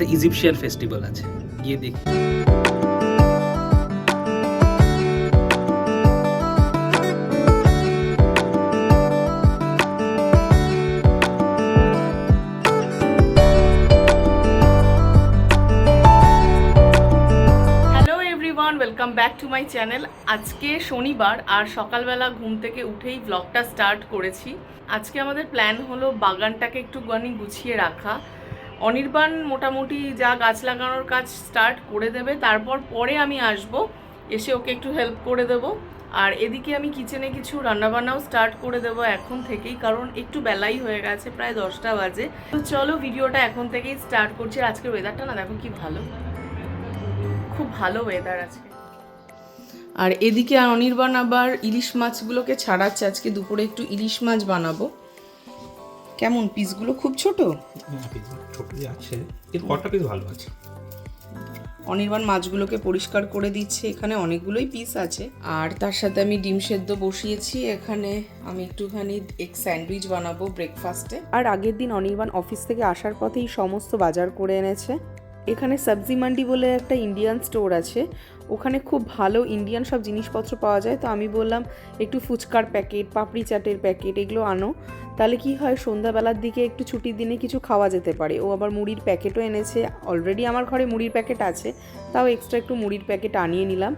একটা Egyptian festival আছে। গিয়ে দেখি। Welcome back to my channel আজকে শনিবার আর সকালবেলা ঘুম থেকে উঠেই ব্লগটা স্টার্ট করেছি। আজকে আমাদের প্ল্যান হলো বাগানটাকে একটুখানি গুছিয়ে রাখা। অনির্বাণ মোটামুটি যা গাছ লাগানোর কাজ স্টার্ট করে দেবে, তারপর পরে আমি আসব, এসে ওকে একটু হেল্প করে দেব। আর এদিকে আমি কিচেনে কিছু রান্নাবান্নাও স্টার্ট করে দেব এখন থেকেই, কারণ একটু বেলাই হয়ে গেছে, প্রায় দশটা বাজে। তো চলো ভিডিওটা এখন থেকেই স্টার্ট করছি আজকের ওয়েদারটা না দেখো কি ভালো। খুব ভালো ওয়েদার আজকে। আর এদিকে অনির্বাণ আবার ইলিশ মাছগুলোকে ছাড়াচ্ছে, আজকে দুপুরে একটু ইলিশ মাছ বানাবো। কেমন পিসগুলো খুব ছোট? ছোট আছে। কটা পিস ভালো আছে? অনির্বাণ মাছগুলোকে পরিষ্কার করে দিচ্ছে। এখানে অনেকগুলোই পিস আছে। আর তার সাথে আমি ডিম সেদ্ধ বসিয়েছি। এখানে আমি একটুখানি এক স্যান্ডউইচ বানাবো ব্রেকফাস্টে আর আগের দিন অনির্বাণ অফিস থেকে আসার পথেই সমস্ত বাজার করে এনেছে। এখানে সবজি মান্ডি বলে একটা ইন্ডিয়ান স্টোর আছে। ওখানে খুব ভালো ইন্ডিয়ান সব জিনিসপত্র পাওয়া যায়। তো আমি বললাম, একটু ফুচকার প্যাকেট পাপড়ি চাটের প্যাকেট এগুলো আনো। তাহলে কি হয়, সন্ধ্যাবেলার দিকে একটু ছুটির দিনে কিছু খাওয়া যেতে পারে। ও আবার মুড়ির প্যাকেটও এনেছে। অলরেডি আমার ঘরে মুড়ির প্যাকেট আছে। তাও এক্সট্রা একটু মুড়ির প্যাকেট আনিয়ে নিলাম।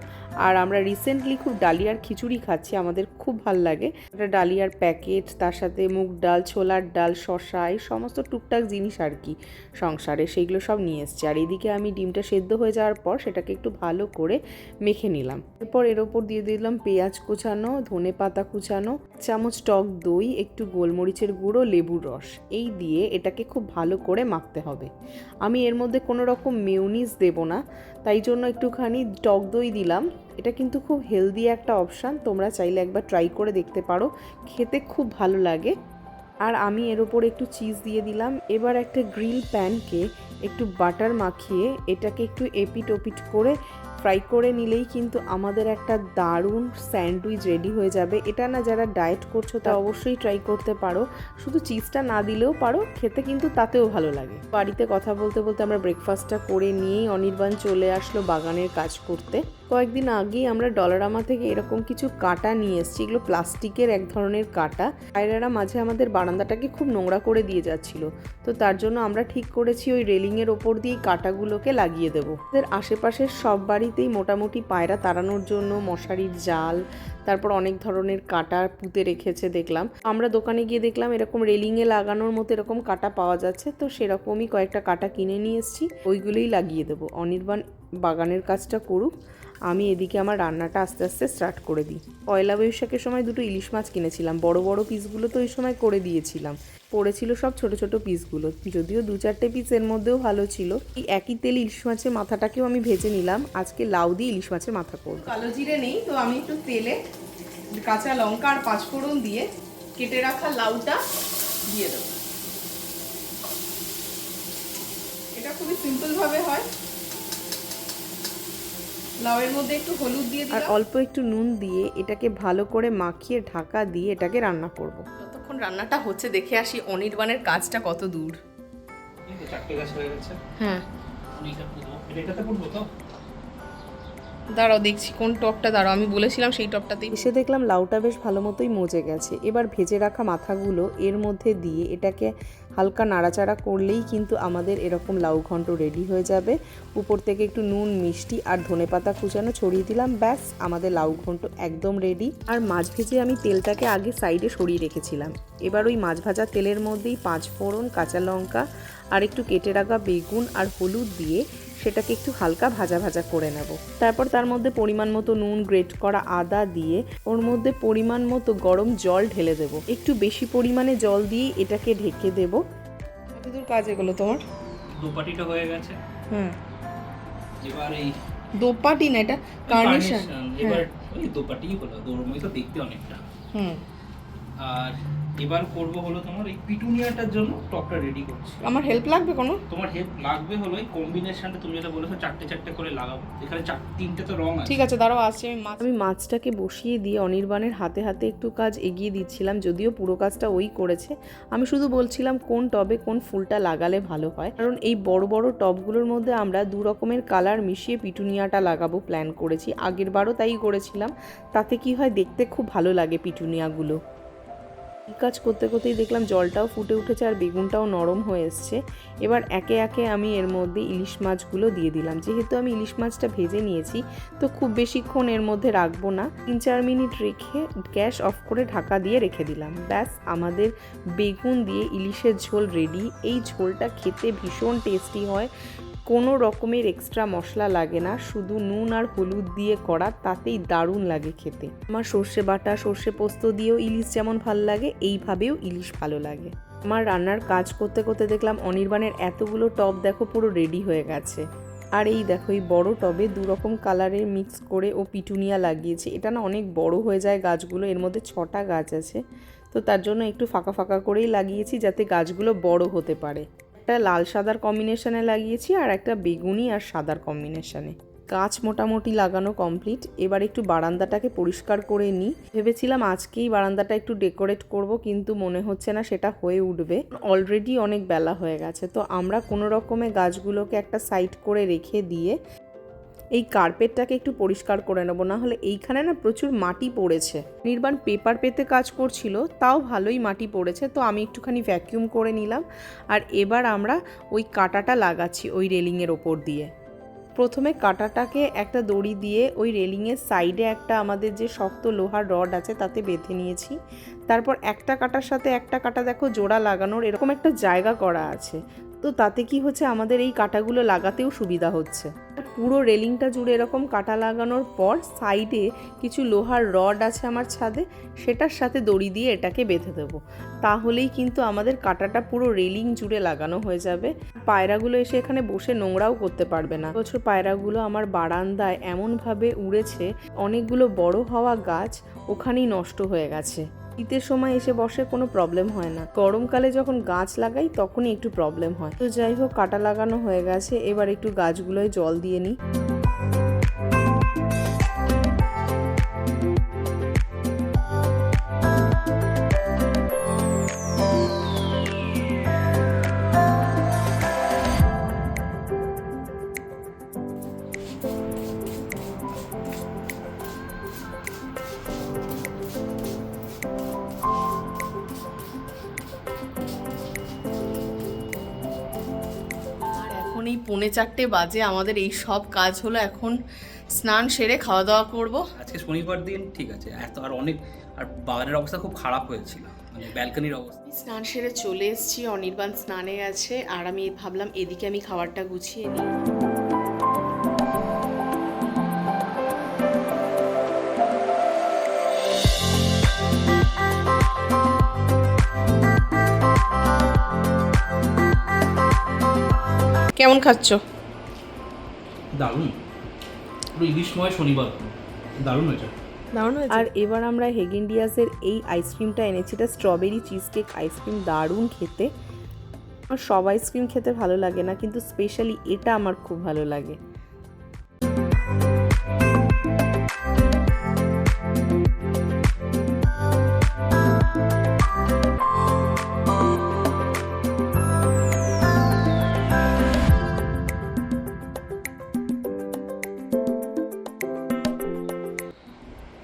আর আমরা রিসেন্টলি খুব ডালিয়ার খিচুড়ি খাচ্ছি, আমাদের খুব ভালো লাগে। একটা ডালিয়ার প্যাকেট তার সাথে মুগ ডাল, ছোলার ডাল শশা এই সমস্ত টুকটাক জিনিস আর কি সংসারে, সেইগুলো সব নিয়ে এসছে। আর এদিকে আমি ডিমটা সেদ্ধ হয়ে যাওয়ার পর সেটাকে একটু ভালো করে মেখে নিলাম। এরপর এর ওপর দিয়ে দিলাম পেঁয়াজ কুচানো, ধনে পাতা কুচানো, চামচ, টক দই, একটু গোলমরিচের গুঁড়ো, লেবুর রস। এই দিয়ে এটাকে খুব ভালো করে মাখতে হবে। আমি এর মধ্যে কোনো রকম মেউনিস দেব না, তাই জন্য একটুখানি টক দই দিলাম। এটা কিন্তু খুব হেলদি একটা অপশান, তোমরা চাইলে একবার ট্রাই করে দেখতে পারো, খেতে খুব ভালো লাগে। আর আমি এর ওপর একটু চিজ দিয়ে দিলাম। এবার একটা গ্রিল প্যানকে একটু বাটার মাখিয়ে এটাকে একটু এপিট ওপিট করে ফ্রাই করে নিলেই কিন্তু আমাদের একটা দারুণ স্যান্ডউইচ রেডি হয়ে যাবে। এটা না যারা ডায়েট করছ তা অবশ্যই ট্রাই করতে পারো। শুধু চিজটা না দিলেও পারো, খেতে কিন্তু তাতেও ভালো লাগে। বাড়িতে কথা বলতে বলতে আমরা ব্রেকফাস্টটা করে নিয়েই অনির্বাণ চলে আসলো বাগানের কাজ করতে। কয়েকদিন আগেই আমরা ডলারামা থেকে এরকম কিছু কাটা নিয়ে এসেছি। এগুলো প্লাস্টিকের এক ধরনের কাটা। পায়রারা মাঝে আমাদের বারান্দাটাকে খুব নোংরা করে দিয়ে যাচ্ছিল। তো তার জন্য আমরা ঠিক করেছি ওই রেলিংয়ের ওপর দিয়েই কাটাগুলোকে লাগিয়ে দেবো। আমাদের আশেপাশের সব বাড়িতেই মোটামুটি পায়রা তাড়ানোর জন্য মশারির জাল, তারপর অনেক ধরনের কাটা পুঁতে রেখেছে দেখলাম। আমরা দোকানে গিয়ে দেখলাম এরকম রেলিংয়ে লাগানোর মতো এরকম কাটা পাওয়া যাচ্ছে। তো সেরকমই কয়েকটা কাটা কিনে নিয়ে এসেছি। ওইগুলোই লাগিয়ে দেবো। অনির্বাণ বাগানের কাজটা করুক। আমি এদিকে আমার রান্নাটা আস্তে আস্তে স্টার্ট করে দিই। পয়লা বৈশাখের সময় দুটো ইলিশ মাছ কিনেছিলাম। বড় বড় পিসগুলো তো ওই সময় করে দিয়েছিলাম। পড়েছিল সব ছোট ছোট পিসগুলো যদিও দু চারটে পিস এর মধ্যেও ভালো ছিল। এই একই তেল ইলিশ মাছের মাথাটাকেও আমি ভেজে নিলাম। আজকে লাউ দিয়ে ইলিশ মাছের মাথা করব। কালো জিরে নেই, তো আমি একটু তেলে কাঁচা লঙ্কা আর পাঁচফোড়ন দিয়ে কেটে রাখা লাউটা দিয়ে দেবো। এটা খুবই সিম্পল ভাবে হয়। লাউয়ের মধ্যে একটু হলুদ দিয়ে আর অল্প একটু নুন দিয়ে এটাকে ভালো করে মাখিয়ে ঢাকা দিয়ে এটাকে রান্না করব। যতক্ষণ রান্নাটা হচ্ছে দেখে আসি অনির্বাণের কাজটা কত দূর। এই তো চারটে গাছ হয়ে গেছে। হ্যাঁ। অনির্বাণ পুরো এটাতে পড়ব তো? দাঁড়াও, দেখছি কোন টপটা, দাঁড়াও, আমি বলেছিলাম সেই টপটাতেই এসে দেখলাম লাউটা বেশ ভালো মতোই মজে গেছে। এবার ভেজে রাখা মাথাগুলো এর মধ্যে দিয়ে এটাকে হালকা নাড়াচাড়া করলেই কিন্তু আমাদের এরকম লাউ ঘন্ট রেডি হয়ে যাবে। উপর থেকে একটু নুন, মিষ্টি আর ধনেপাতা কুচানো ছড়িয়ে দিলাম, ব্যাস, আমাদের লাউ ঘন্ট একদম রেডি আর মাছ ভেজে আমি তেলটাকে আগে সাইডে সরিয়ে রেখেছিলাম। এবার ওই মাছ ভাজা তেলের মধ্যেই পাঁচ ফোড়ন কাঁচা লঙ্কা আর একটু কেটে রাখা বেগুন আর হলুদ দিয়ে সেটাকে একটু হালকা ভাজা ভাজা করে নেব। তারপর তার মধ্যে পরিমাণ মতো নুন গ্রেট করা আদা দিয়ে ওর মধ্যে পরিমাণ মতো গরম জল ঢেলে দেব। একটু বেশি পরিমাণে জল দিয়ে এটাকে ঢেকে দেব। কতদূর কাজ এগুলো তোমার? দোপাটিটা হয়ে গেছে। হুম এবার এই দোপাটি না এটা কার্নেশন। এবার ওই দোপাটিই হলো দোরমই তো দেখতে অনেকটা। হুম। আর এবার করব হলো তোমার এই পিটুনিয়াটার জন্য টপটা রেডি করছি। আমার হেল্প লাগবে কোনো? তোমার হেল্প লাগবে হলো এই কম্বিনেশনটা তুমি যেটা বলেছ চারটে চারটে করে লাগাবো। এখানে চার তিনটে তো রং আছে। ঠিক আছে দাঁড়াও আসছি আমি মাছ। আমি মাছটাকে বসিয়ে দিয়ে অনির্বাণের হাতে হাতে একটু কাজ এগিয়ে দিচ্ছিলাম যদিও পুরো কাজটা ওই করেছে। আমি শুধু বলছিলাম কোন টবে কোন ফুলটা লাগালে ভালো হয়। কারণ এই বড় বড় টবগুলোর মধ্যে আমরা দু রকমের কালার মিশিয়ে পিটুনিয়াটা লাগাবো প্ল্যান করেছি। আগের বারও তাই করেছিলাম। তাতে কি হয় দেখতে খুব ভালো লাগে পিটুনিয়াগুলো। কাজ করতে করতেই দেখলাম জলটাও ফুটে উঠেছে আর বেগুনটাও নরম হয়ে এসছে। এবার একে একে আমি এর মধ্যে ইলিশ মাছগুলো দিয়ে দিলাম। যেহেতু আমি ইলিশ মাছটা ভেজে নিয়েছি, তো খুব বেশিক্ষণ এর মধ্যে রাখব না। তিন চার মিনিট রেখে গ্যাস অফ করে ঢাকা দিয়ে রেখে দিলাম। ব্যাস, আমাদের বেগুন দিয়ে ইলিশের ঝোল রেডি। এই ঝোলটা খেতে ভীষণ টেস্টি হয়। কোনো রকমের এক্সট্রা মশলা লাগে না, শুধু নুন আর হলুদ দিয়ে করা, তাতেই দারুণ লাগে খেতে। আমার সর্ষে বাটা, সর্ষে পোস্ত দিয়েও ইলিশ যেমন ভালো লাগে, এইভাবেও ইলিশ ভালো লাগে। আমার রান্নার কাজ করতে করতে দেখলাম অনির্বাণের এতগুলো টপ দেখো পুরো রেডি হয়ে গেছে। আর এই দেখো, এই বড় টবে দু রকম কালারের মিক্স করে ও পিটুনিয়া লাগিয়েছে। এটা না অনেক বড় হয়ে যায় গাছগুলো, এর মধ্যে ছটা গাছ আছে। তো তার জন্য একটু ফাঁকা ফাঁকা করেই লাগিয়েছি যাতে গাছগুলো বড় হতে পারে। একটা লাল সাদার কম্বিনেশনে লাগিয়েছি আর একটা বেগুনি আর সাদার কম্বিনেশনে গাছ মোটামুটি লাগানো কমপ্লিট এবার একটু বারান্দাটাকে পরিষ্কার করে নিই। ভেবেছিলাম আজকেই বারান্দাটা একটু ডেকোরেট করব, কিন্তু মনে হচ্ছে না সেটা হয়ে উঠবে। অলরেডি অনেক বেলা হয়ে গেছে, তো আমরা কোনো রকমে গাছগুলোকে একটা সাইড করে রেখে দিয়ে এই কার্পেটটাকে একটু পরিষ্কার করে নেব না হলে এইখানে না প্রচুর মাটি পড়েছে। নির্বাণ পেপার পেতে কাজ করছিল, তাও ভালোই মাটি পড়েছে, তো আমি একটুখানি ভ্যাকিউম করে নিলাম। আর এবার আমরা ওই কাঁটাটা লাগাচ্ছি ওই রেলিংয়ের ওপর দিয়ে। প্রথমে কাঁটাটাকে একটা দড়ি দিয়ে ওই রেলিংয়ের সাইডে একটা আমাদের যে শক্ত লোহার রড আছে, তাতে বেঁধে নিয়েছি। তারপর একটা কাটার সাথে একটা কাটা দেখো জোড়া লাগানোর, এরকম একটা জায়গা করা আছে। তো তাতে কি হচ্ছে, আমাদের এই কাটাগুলো লাগাতেও সুবিধা হচ্ছে। পুরো রেলিংটা জুড়ে এরকম কাটা লাগানোর পর সাইডে কিছু লোহার রড আছে আমার ছাদে, সেটার সাথে দড়ি দিয়ে এটাকে বেঁধে দেবো। তাহলেই কিন্তু আমাদের কাটাটা পুরো রেলিং জুড়ে লাগানো হয়ে যাবে। পায়রাগুলো এসে এখানে বসে নোংরাও করতে পারবে না। বছর পায়রাগুলো আমার বারান্দায় এমনভাবে উড়েছে, অনেকগুলো বড় হওয়া গাছ ওখানেই নষ্ট হয়ে গেছে। শীতের সময় এসে বসে কোনো প্রবলেম হয় না। গরমকালে যখন গাছ লাগাই, তখনই একটু প্রবলেম হয়। তো যাই হোক, কাটা লাগানো হয়ে গেছে। এবার একটু গাছগুলোয় জল দিয়ে নিই। এখন এই পৌনে চারটে বাজে আমাদের এই সব কাজ হলো এখন স্নান সেরে খাওয়া দাওয়া করব। আজকে শনিবার দিন ঠিক আছে এত আর অনেক আর বাগানের অবস্থা খুব খারাপ হয়েছিল মানে ব্যালকনির অবস্থা। স্নান সেরে চলে এসেছি অনির্বাণ স্নানে আছে আর আমি ভাবলাম এদিকে আমি খাবারটা গুছিয়ে নিই। কেমন খাচ্ছ? দারুণ। পুরো ইলিশময় শনিবার। দারুণ হয়েছে। আর এবার আমরা হেগেন্ডিয়াসের এই আইসক্রিমটা এনেছি। এটা স্ট্রবেরি চিজ কেক আইসক্রিম দারুণ খেতে। আমার সব আইসক্রিম খেতে ভালো লাগে না কিন্তু স্পেশালি এটা আমার খুব ভালো লাগে।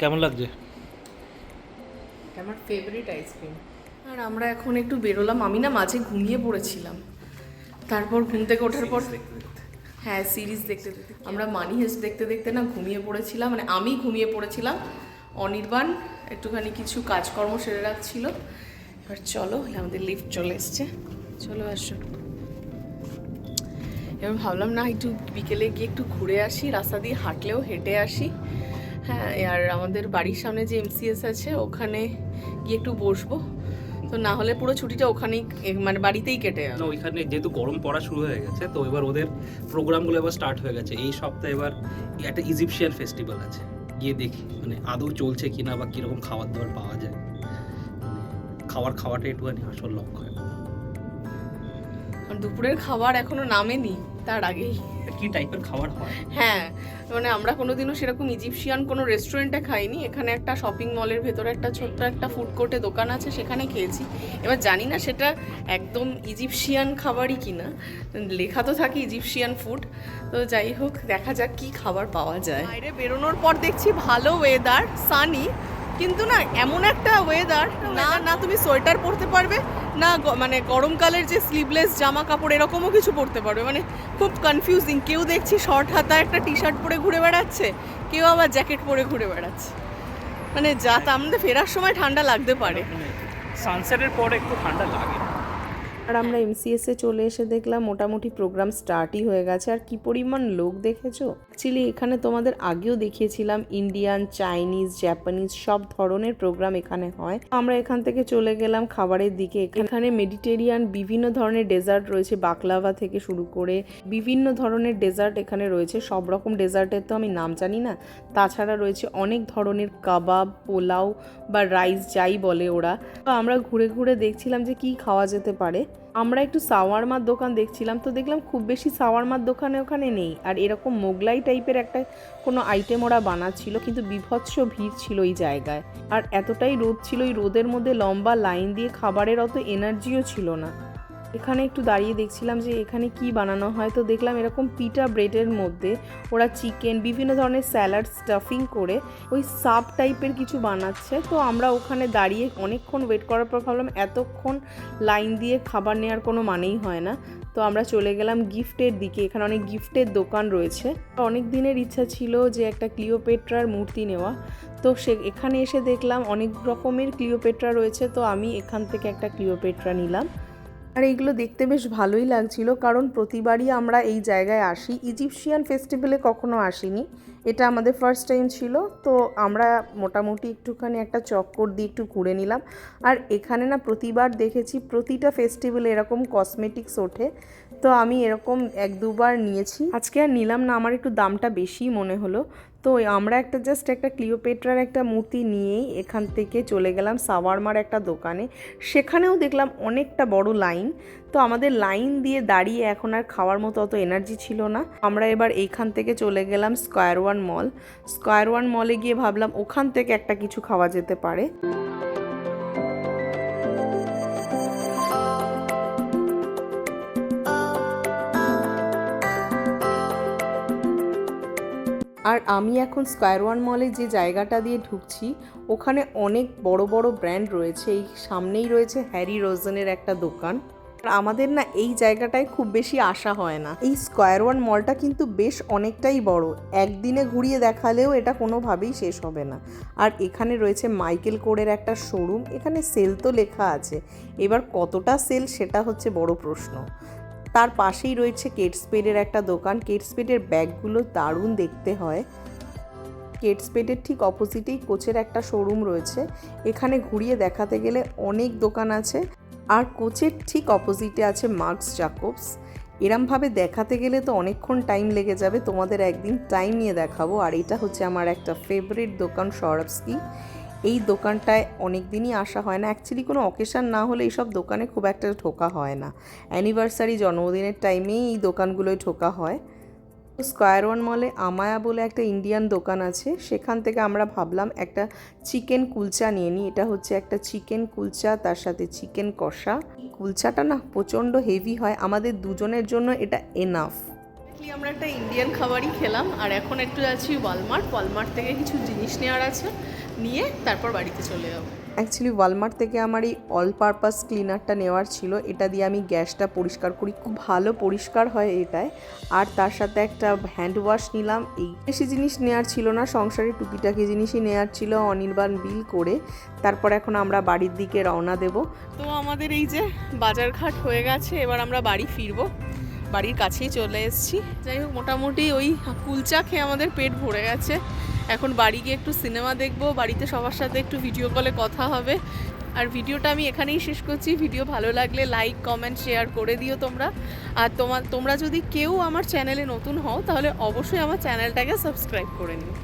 কেমন লাগছে? আমার ফেভারিট আইসক্রিম আর আমরা এখন একটু বেরোলাম। আমি না মাঝে ঘুমিয়ে পড়েছিলাম। তারপর ঘুম থেকে ওঠার পর হ্যাঁ সিরিজ দেখতে দেখতে। আমরা মানি হেস্ট দেখতে দেখতে না ঘুমিয়ে পড়েছিলাম। মানে আমি ঘুমিয়ে পড়েছিলাম। অনির্বাণ একটুখানি কিছু কাজকর্ম সেরে রাখছিল। এবার চলো আমাদের লিফট চলে এসছে। চলো আসো। এবার ভাবলাম না একটু বিকেলে গিয়ে একটু ঘুরে আসি। রাস্তা দিয়ে হাঁটলেও হেঁটে আসি। হ্যাঁ আর আমাদের বাড়ির সামনে যে এমসিএস আছে, ওখানে গিয়ে একটু বসবো। তো না হলে পুরো ছুটিটা ওখানেই মানে বাড়িতেই কেটে যাবে। ওইখানে যেহেতু গরম পড়া শুরু হয়ে গেছে, তো এবার ওদের প্রোগ্রামগুলো এবার স্টার্ট হয়ে গেছে। এই সপ্তাহে এবার একটা ইজিপশিয়ান ফেস্টিভ্যাল আছে। গিয়ে দেখি মানে আদৌ চলছে কিনা বা কীরকম খাবার দাবার পাওয়া যায়। খাবার খাওয়াটা একটুখানি আসল লক্ষ্য। দুপুরের খাবার এখনও নামেনি তার আগেই। কি টাইপের খাবার হয়? হ্যাঁ মানে আমরা কোনোদিনও সেরকম ইজিপশিয়ান কোনো রেস্টুরেন্টে খাইনি এখানে একটা শপিং মলের ভেতরে একটা ছোট্ট একটা ফুড কোর্টে দোকান আছে সেখানে খেয়েছি। এবার জানি না সেটা একদম ইজিপশিয়ান খাবারই কিনা লেখা তো থাকে ইজিপশিয়ান ফুড তো যাই হোক দেখা যাক কি খাবার পাওয়া যায়। বাইরে বেরোনোর পর দেখছি ভালো ওয়েদার সানি কিন্তু না এমন একটা ওয়েদার না না তুমি সোয়েটার পরতে পারবে না মানে গরমকালের যে স্লিভলেস জামা কাপড় এরকমও কিছু পরতে পারবে। মানে খুব কনফিউজিং কেউ দেখছি শর্ট হাতা, একটা টি শার্ট পরে ঘুরে বেড়াচ্ছে, কেউ আবার জ্যাকেট পরে ঘুরে বেড়াচ্ছে। মানে যা তা আমাদের ফেরার সময় ঠান্ডা লাগতে পারে। সানসেটের পরে একটু ঠান্ডা লাগে। আর আমরা এমসিএসে চলে এসে দেখলাম মোটামুটি প্রোগ্রাম স্টার্টই হয়ে গেছে। আর কি পরিমাণ লোক দেখেছ? অ্যাকচুয়ালি এখানে তোমাদের আগেও দেখিয়েছিলাম ইন্ডিয়ান চাইনিজ জাপানিজ সব ধরনের প্রোগ্রাম এখানে হয়। আমরা এখান থেকে চলে গেলাম খাবারের দিকে। এখানে মেডিটেরিয়ান বিভিন্ন ধরনের ডেজার্ট রয়েছে বাকলাভা থেকে শুরু করে বিভিন্ন ধরনের ডেজার্ট এখানে রয়েছে। সব রকম ডেজার্টের তো আমি নাম জানি না। তাছাড়া রয়েছে অনেক ধরনের কাবাব, পোলাও বা রাইস যাই বলে ওরা। তো আমরা ঘুরে ঘুরে দেখছিলাম যে কি খাওয়া যেতে পারে। আমরা একটু সাওয়ারমার দোকান দেখছিলাম তো দেখলাম খুব বেশি সাওয়ারমার দোকানে ওখানে নেই। আর এরকম মোগলাই টাইপের একটা কোনো আইটেম ওরা বানাচ্ছিল, কিন্তু বিভৎস ভিড় ছিল ওই জায়গায়। আর এতটাই রোদ ছিল ওই রোদের মধ্যে লম্বা লাইন দিয়ে খাবারের অত এনার্জিও ছিল না। এখানে একটু দাঁড়িয়ে দেখছিলাম যে এখানে কি বানানো হয়। তো দেখলাম এরকম পিটা ব্রেডের মধ্যে ওরা চিকেন, বিভিন্ন ধরনের স্যালাড স্টাফিং করে ওই সাপ টাইপের কিছু বানাচ্ছে। তো আমরা ওখানে দাঁড়িয়ে অনেকক্ষণ ওয়েট করার পর ভাবলাম, এতক্ষণ লাইন দিয়ে খাবার নেওয়ার কোনো মানেই হয় না। তো আমরা চলে গেলাম গিফটের দিকে। এখানে অনেক গিফটের দোকান রয়েছে। অনেক দিনের ইচ্ছা ছিল যে একটা ক্লিওপেট্রার মূর্তি নেওয়া। তো সে, এখানে এসে দেখলাম অনেক রকমের ক্লিওপেট্রা রয়েছে। তো আমি এখান থেকে একটা ক্লিওপেট্রা নিলাম। আর এইগুলো দেখতে বেশ ভালোই লাগছিল, কারণ প্রতিবারই আমরা এই জায়গায় আসি। ইজিপশিয়ান ফেস্টিভ্যালে কখনো আসিনি। এটা আমাদের ফার্স্ট টাইম ছিল, তো আমরা মোটামুটি একটুখানি একটা চক্কর দিয়ে একটু ঘুরে নিলাম। আর এখানে না প্রতিবার দেখেছি, প্রতিটা ফেস্টিভ্যালে এরকম কসমেটিক্স ওঠে, তো আমি এরকম এক দুবার নিয়েছি। আজকে আর নিলাম না, আমার একটু দামটা বেশি মনে হলো তো আমরা একটা জাস্ট একটা ক্লিওপেট্রার একটা মূর্তি নিয়েই এখান থেকে চলে গেলাম সাওয়ারমার একটা দোকানে। সেখানেও দেখলাম অনেকটা বড় লাইন। তো আমাদের লাইন দিয়ে দাঁড়িয়ে এখন আর খাওয়ার মতো অত এনার্জি ছিল না। আমরা এবার এইখান থেকে চলে গেলাম square one mall square one মলে গিয়ে ভাবলাম ওখান থেকে একটা কিছু খাওয়া যেতে পারে। আর আমি এখন স্কোয়ার ওয়ান মলে যে জায়গাটা দিয়ে ঢুকছি, ওখানে অনেক বড় বড় ব্র্যান্ড রয়েছে। এই সামনেই রয়েছে হ্যারি রোজনের একটা দোকান। আর আমাদের না এই জায়গাটায় খুব বেশি আসা হয় না। এই স্কোয়ার ওয়ান মলটা কিন্তু বেশ অনেকটাই বড়। একদিনে ঘুরিয়ে দেখালেও এটা কোনোভাবেই শেষ হবে না। আর এখানে রয়েছে মাইকেল কোরের একটা শোরুম এখানে সেল তো লেখা আছে। এবার কতটা সেল সেটা হচ্ছে বড় প্রশ্ন। তার পাশেই রয়েছে কেটসপেডের একটা দোকান। কেটসপেডের ব্যাগগুলো দারুণ দেখতে হয়। কেটসপেডের ঠিক অপোজিটেই কোচের একটা শোরুম রয়েছে। এখানে ঘুরিয়ে দেখাতে গেলে অনেক দোকান আছে। আর কোচের ঠিক অপোজিটে আছে মার্কস জাকবস এরমভাবে দেখাতে গেলে তো অনেকক্ষণ টাইম লেগে যাবে। তোমাদের একদিন টাইম নিয়ে দেখাবো। আর এটা হচ্ছে আমার একটা ফেভারিট দোকান সরবস্কি এই দোকানটায় অনেক দিনই আসা হয় না। অ্যাকচুয়ালি কোনো অকেশান না হলে এইসব দোকানে খুব একটা ঠোকা হয় না। অ্যানিভার্সারি জন্মদিনের টাইমেই এই দোকানগুলোয় ঠোকা হয়। স্কোয়ার ওয়ান মলে আমায়া বলে একটা ইন্ডিয়ান দোকান আছে। সেখান থেকে আমরা ভাবলাম একটা চিকেন কুলচা নিয়ে নিই। এটা হচ্ছে একটা চিকেন কুলচা তার সাথে চিকেন কষা। কুলচাটা না প্রচণ্ড হেভি হয়। আমাদের দুজনের জন্য এটা এনাফ আমরা একটা ইন্ডিয়ান খাবারই খেলাম। আর এখন একটু যাচ্ছি ওয়ালমার্ট ওয়ালমার্ট থেকে কিছু জিনিস নেওয়ার আছে। নিয়ে তারপর বাড়িতে চলে যাব। অ্যাকচুয়ালি ওয়ালমার্ট থেকে আমার এই অল পারপাস ক্লিনারটা নেওয়ার ছিল। এটা দিয়ে আমি গ্যাসটা পরিষ্কার করি। খুব ভালো পরিষ্কার হয় এটায়। আর তার সাথে একটা হ্যান্ড ওয়াশ নিলাম। এই বেশি জিনিস নেওয়ার ছিল না। সংসারে টুকিটাকি জিনিসই নেওয়ার ছিল অনির্বাণ বিল করে। তারপর এখন আমরা বাড়ির দিকে রওনা দেব। তো আমাদের এই যে বাজারঘাট হয়ে গেছে। এবার আমরা বাড়ি ফিরবো। বাড়ির কাছেই চলে এসেছি। যাই হোক মোটামুটি ওই কুলচা খেয়ে আমাদের পেট ভরে গেছে। এখন বাড়ি গিয়ে একটু সিনেমা দেখব, বাড়িতে সবার সাথে একটু ভিডিও কলে কথা হবে। আর ভিডিওটা আমি এখানেই শেষ করছি। ভিডিও ভালো লাগলে লাইক কমেন্ট শেয়ার করে দিও তোমরা। আর তোমার তোমরা যদি কেউ আমার চ্যানেলে নতুন হও, তাহলে অবশ্যই আমার চ্যানেলটাকে সাবস্ক্রাইব করে নিও।